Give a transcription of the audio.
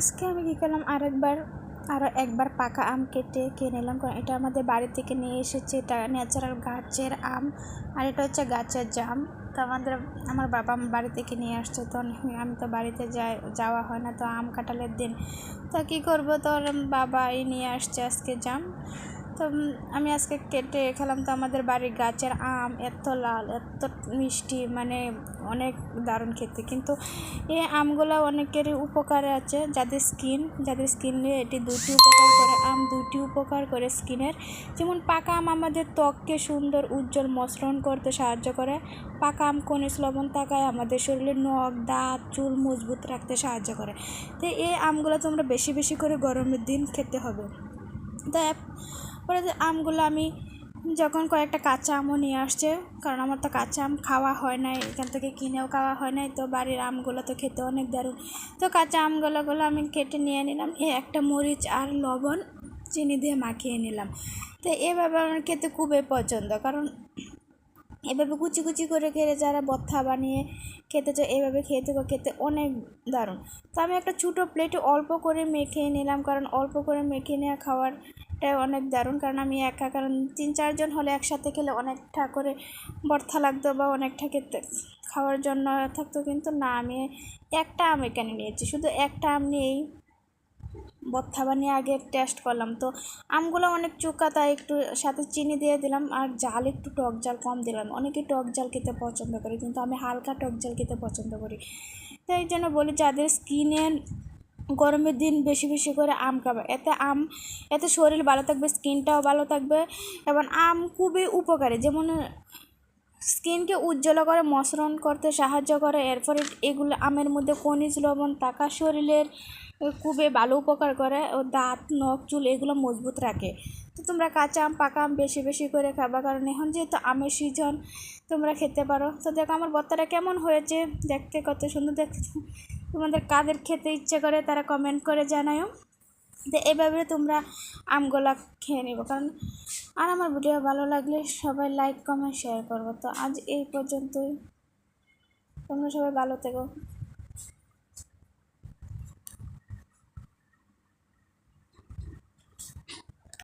আজকে আমি কী করলাম? আরেকবার আরও একবার পাকা আম কেটে খেয়ে নিলাম। কারণ এটা আমাদের বাড়ি থেকে নিয়ে এসেছে। এটা ন্যাচারাল গাছের আম। আর এটা হচ্ছে গাছের জাম। তো আমাদের, আমার বাবা বাড়ি থেকে নিয়ে আসছে, তো আমি তো বাড়িতে যাই, যাওয়া হয় না, তো আম কাঁঠালের দিন। তো কী করব? তো বাবাই নিয়ে আসছে আজকে জাম। তো আমি আজকে কেটে খেলাম, তো আমাদের বাড়ির গাছের আম এত লাল, এত মিষ্টি মানে অনেক দারুণ খেতে। কিন্তু এই আমগুলো অনেকেরই উপকারে আছে, যাদের স্কিন যাদের স্কিনে এটি দুটি উপকার করে, আম দুটি উপকার করে স্কিনের। যেমন পাকা আম আমাদের ত্বককে সুন্দর, উজ্জ্বল, মসৃণ করতে সাহায্য করে। পাকা আম খনিজ লবণ থাকায় আমাদের শরীরের নখ, দাঁত, চুল মজবুত রাখতে সাহায্য করে। তো এই আমগুলো তোমরা বেশি বেশি করে গরমের দিন খেতে হবে। তাই পরে আমগুলো আমি যখন কয়েকটা কাঁচা আমও নিয়ে আসছে, কারণ আমার তো কাঁচা আম খাওয়া হয় নাই, এখান থেকে কিনেও খাওয়া হয় নাই, তো বাড়ির আমগুলো তো খেতে অনেক দারুণ। তো কাঁচা আমগুলোগুলো আমি কেটে নিয়ে নিলাম। এ একটা মরিচ আর লবণ চিনি দিয়ে মাখিয়ে নিলাম। তো এভাবে আমার খেতে খুবই পছন্দ। কারণ এভাবে কুচি কুচি করে খেলে যারা বথা বানিয়ে খেতে চায়, এভাবে খেতে খেতে অনেক দারুণ। তো আমি একটা ছোটো প্লেটে অল্প করে মেখে নিলাম। কারণ অল্প করে মেখে নেওয়া খাওয়ার এটা অনেক দারুণ। কারণ আমি একা, কারণ তিন চারজন হলে একসাথে খেলে অনেকটা করে বর্থা লাগতো বা অনেকটা খেতে খাওয়ার জন্য থাকতো। কিন্তু না, আমি একটা আম এখানে নিয়েছি। শুধু একটা আম নিয়েই বানিয়ে আগে টেস্ট করলাম। তো আমগুলো অনেক চোকা, তাই একটু সাথে চিনি দিয়ে দিলাম আর জাল একটু টক জাল কম দিলাম। অনেকে টক জাল খেতে পছন্দ করে, কিন্তু আমি হালকা টক জাল খেতে পছন্দ করি। তাই জন্য বলি, যাদের স্কিনের গরমের দিন বেশি বেশি করে আম খাবে, এতে আম, এতে শরীর ভালো থাকবে স্কিনটাও ভালো থাকবে এবং আম খুবই উপকারী। যেমন স্কিনকে উজ্জ্বল করে মসরণ করতে সাহায্য করে, এরপরে এগুলো আমের মধ্যে খনিজ লবণ থাকা শরীরের খুবই ভালো উপকার করে ও দাঁত, নখ, চুল এগুলো মজবুত রাখে। তো তোমরা কাঁচা আম, পাকা আম বেশি বেশি করে খাবা, কারণ এখন যেহেতু আমের সিজন তোমরা খেতে পারো। তো দেখো আমার বত্তাটা কেমন হয়েছে, দেখতে কত সুন্দর দেখতে। তোমাদের কাদের খেতে ইচ্ছে করে তারা কমেন্ট করে জানায়ও। তো এভাবে তোমরা আমগুলা খেয়ে নেব, কারণ আর আমার ভিডিও ভালো লাগলে সবাই লাইক কমেন্ট শেয়ার করব। তো আজ এই পর্যন্তই। তোমরা সবাই ভালো থেকো।